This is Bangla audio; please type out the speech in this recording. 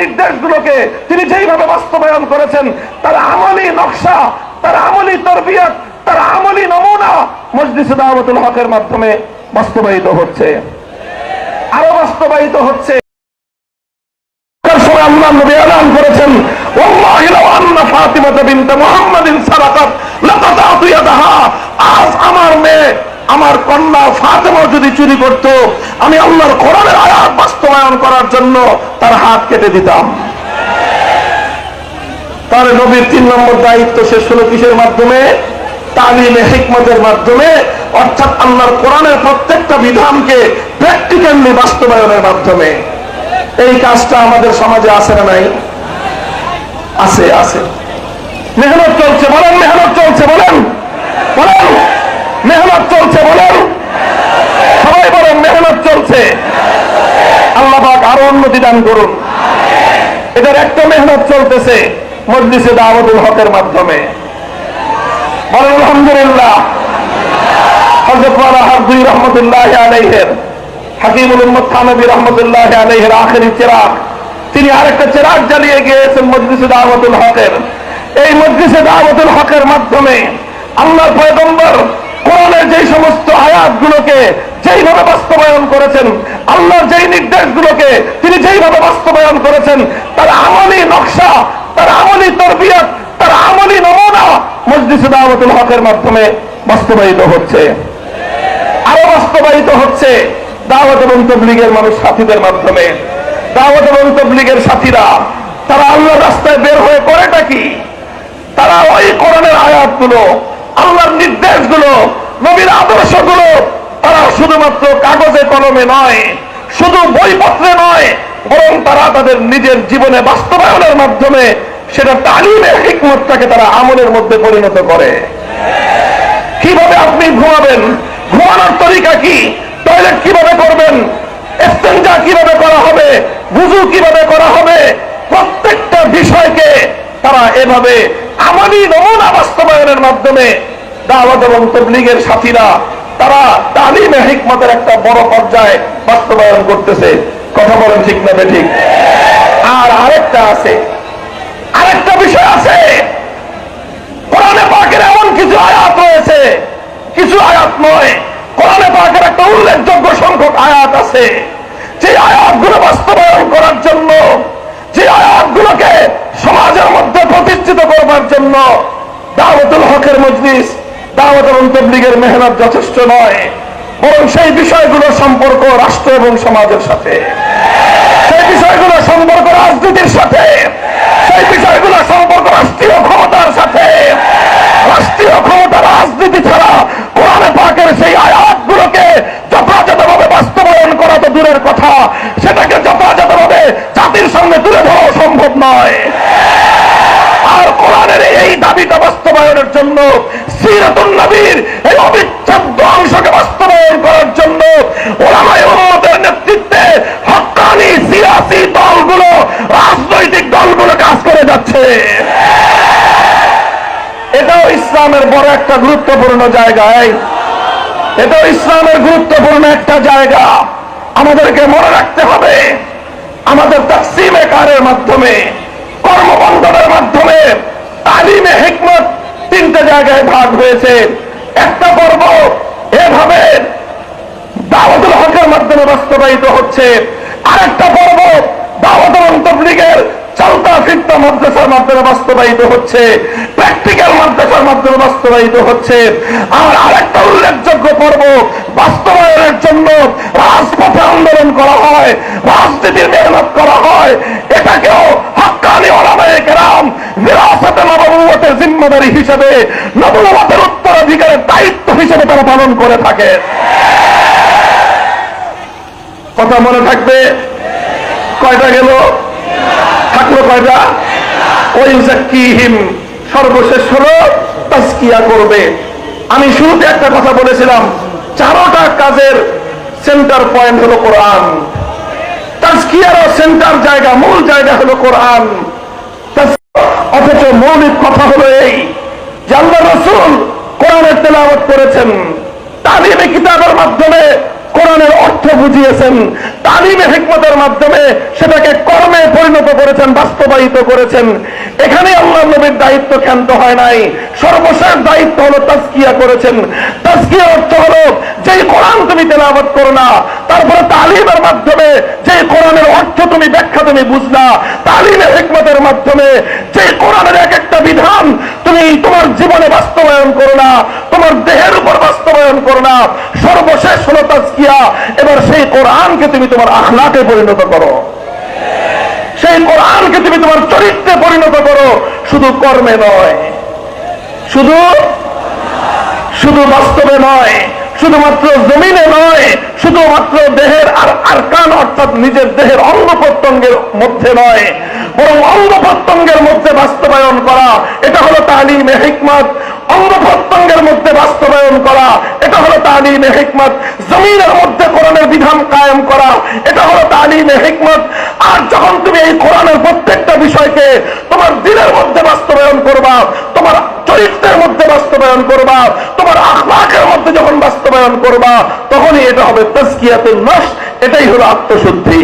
নির্দেশগুলোকে তিনি যেইভাবে বাস্তবায়ন করেছেন, তার আমলি নকশা, তার আমলি তরবিয়ত, তার আমলি নমুনা মসজিদ দাওয়াতুল হকের মাধ্যমে বাস্তবায়িত হচ্ছে। আরও বাস্তবায়িত হচ্ছে। আল্লাহ আমার মেয়ে আমার কন্যা ফাতেমা যদি চুরি করত, আমি আল্লাহর কোরআনের আয়াত বাস্তবায়ন করার জন্য তার হাত কেটে দিতাম। তার নবীর তিন নম্বর দায়িত্ব শেষ হলো কিসের মাধ্যমে? তালিমে হিকমতের মাধ্যমে, অর্থাৎ আল্লাহর কোরআনের প্রত্যেকটা বিধানকে প্র্যাকটিক্যালি বাস্তবায়নের মাধ্যমে। এই কাজটা আমাদের সমাজে আছে না নাই? আছে আছে। মেহনত চলছে, বলেন, মেহনত চলছে, বলেন। বলেন। মেহনত চলছে বলেন। সবাই বলেন, মেহনত চলছে। আল্লাহ আরও উন্নতি দান করুন। এটার একটা মেহনত চলতেছে মজলিসে দাওয়াতুল হকের মাধ্যমে। বলেন, আলহামদুলিল্লাহ। আখেরি তিনি আরেকটা চেরাগ জ্বালিয়ে গিয়েছেন মজলিসে দাওয়াতুল হকের। এই মজলিসে দাওয়াতুল হকের মাধ্যমে আল্লাহর পয়গম্বর কোরআনের যেই সমস্ত আয়াতগুলোকে যেইভাবে বাস্তবায়ন করেছেন, আল্লাহর যেই নির্দেশগুলোকে তিনি যেইভাবে বাস্তবায়ন করেছেন, তার আমলি নকশা, তার আমলি তরবিয়ত, তার আমলি নমুনা মসজিদে দাওয়াতুল হকের মাধ্যমে বাস্তবায়িত হচ্ছে। আরও বাস্তবায়িত হচ্ছে দাওয়াত এবং তবলিগের মানুষ সাথীদের মাধ্যমে। দাওয়াত এবং তবলিগের সাথীরা, তারা আল্লাহর রাস্তায় বের হয়ে করেটা কি? তারা ওই কোরআনের আয়াতগুলো, আল্লাহর নির্দেশগুলো নবীর আদর্শগুলো তারা শুধুমাত্র কাগজে কলমে নয়, শুধু বইপত্রে নয়, বরং তারা তাদের নিজের জীবনে বাস্তবায়নের মাধ্যমে সেটা তালিমের হিকমতটাকে তারা আমলের মধ্যে পরিণত করে। কীভাবে আপনি ঘুমাবেন? ঘুমানোর তরিকা কি? টয়লেট কীভাবে করবেন? এক্সচেঞ্জা কীভাবে করা হবে? বুঝু কীভাবে করা হবে? প্রত্যেকটা বিষয়কে তারা এভাবে আমারই নমুনা বাস্তবায়নের মাধ্যমে দাওয়াত এবং তবলিগের সাথীরা, তারা তালিমে হিকমতের একটা বড় পর্যায়ে বাস্তবায়ন করতেছে। কথা বলেন ঠিক না ঠিক আর আরেকটা আছে। আরেকটা বিষয় আছে। কোরআনে পাকের এমন কিছু আয়াত রয়েছে, কিছু আয়াত নয়, কোরআনে পাকের একটা উল্লেখযোগ্য সংখ্যক আয়াত আছে। যে আয়াতগুলো বাস্তবায়ন করার জন্য, যে আয়াতগুলোকে সমাজের মধ্যে প্রতিষ্ঠিত করবার জন্য দাওয়াতুল হকের মজলিস দাওয়াত এবং তবলিগের মেহনত যথেষ্ট নয়, বরং সেই বিষয়গুলোর সম্পর্ক রাষ্ট্র এবং সমাজের সাথে। সেই বিষয়গুলো সম্পর্ক রাজনীতির সাথে, সেই বিষয়গুলো সম্পর্ক রাষ্ট্রীয় ক্ষমতার সাথে। রাষ্ট্রীয় ক্ষমতা রাজনীতি ছাড়া কোরআনে পাকের সেই আয়াতগুলোকে যথাযথভাবে বাস্তবায়ন করা তো দূরের কথা। সেটাকে যথাযথভাবে জাতির সামনে তুলে ধরা সম্ভব নয়। আর কোরআনের এই দাবিটা বাস্তবায়নের জন্য অংশকে বাস্তবায়ন করার জন্য ওলামায়ে নেতৃত্বে হক্কানি সিয়াসি দলগুলো, রাজনৈতিক দলগুলো কাজ করে যাচ্ছে। এটাও ইসলামের বড় একটা গুরুত্বপূর্ণ জায়গায় এটাও ইসলামের গুরুত্বপূর্ণ একটা জায়গা। আমাদেরকে মনে রাখতে হবে, আমাদের তাকসিমে কারের মাধ্যমে, কর্মবন্ধনের মাধ্যমে, তালিমে হিকমত তিনটে জায়গায় ভাগ হয়েছে। একটা পর্ব এভাবে দাওয়াতুল হকের মাধ্যমে বাস্তবায়িত হচ্ছে। আরেকটা পর্ব দাওয়াত এবং চলতা ফিরতা মাদ্রাসার মাধ্যমে বাস্তবায়িত হচ্ছে। প্র্যাকটিক্যাল মাদ্রাসার মাধ্যমে বাস্তবায়িত হচ্ছে। আর আরেকটা উল্লেখযোগ্য পর্ব বাস্তবায়নের জন্য রাজপথে আন্দোলন করা হয়, রাজনীতির মেহনত করা হয়। এটাকেও হক্কানি ওলামায়ে কেরাম বিরাসতে নবুয়তের জিম্মাদারি হিসেবে নবুয়তের উত্তরাধিকারের দায়িত্ব হিসেবে তারা পালন করে থাকে। কথা মনে থাকবে? কয়টা গেল? থাকল কয়টা? ওই জাকিহিম সর্বশেষ হলো তাস্কিয়া করবে। আমি শুরুতে একটা কথা বলেছিলাম, চারোটা কাজের সেন্টার পয়েন্ট হলো কোরআন। তাস্কিয়ারও সেন্টার জায়গা, মূল জায়গা হলো কোরআন। অথচ মৌলিক কথা হলো এই যে রসুল কোরআনের তেলাওয়াত করেছেন, তালিমে কিতাবের মাধ্যমে কোরআনের অর্থ বুঝিয়েছেন, তালিমে হিকমতের মাধ্যমে সেটাকে কর্মে পরিণত করেছেন, বাস্তবায়িত করেছেন। এখানে আল্লাহ নবীর দায়িত্ব ক্ষান্ত হয় নাই। সর্বশেষ দায়িত্ব হলো তাজকিয়া করেছেন। তাজকিয়া অর্থ হলো যেই কোরআন তুমি তেলাবত করো না, তারপরে তালিমের মাধ্যমে যে কোরআনের অর্থ তুমি ব্যাখ্যা তুমি বুঝলা তালিমের হিকমতের মাধ্যমে যে কোরআনের এক একটা বিধান তুমি তোমার জীবনে বাস্তবায়ন করো না, তোমার দেহের উপর বাস্তবায়ন করো না। সর্বশেষ হলো তাজকিয়া। এবার সেই কোরআনকে তুমি তোমার আখলাকে পরিণত করো। সেই কোরআনকে তুমি তোমার চরিত্রে পরিণত করো। শুধু কর্মে নয়, শুধু শুধু বাস্তবে নয়, শুধুমাত্র জমিনে নয় শুধুমাত্র দেহের আর আরকান অর্থাৎ নিজের দেহের অঙ্গ প্রত্যঙ্গের মধ্যে নয়, বরং অঙ্গ প্রত্যঙ্গের মধ্যে বাস্তবায়ন করা। এটা হলো তালিমে হিকমত। অঙ্গ প্রত্যঙ্গের মধ্যে বাস্তবায়ন করা। এটা হলো তালিমে হিকমত। জমিনের মধ্যে কোরআনের বিধান কায়েম করা। এটা হলো তালিমে হিকমত। আর যখন তুমি এই কোরআনের প্রত্যেকটা বিষয়কে তোমার দিনের মধ্যে বাস্তবায়ন করবা, তোমার চরিত্রের মধ্যে বাস্তবায়ন করবা, তোমার আখলাকের মধ্যে যখন বাস্তবায়ন করবা, তখনই এটা হবে তস্কিয়াতে নস এটাই হলো আত্মশুদ্ধি।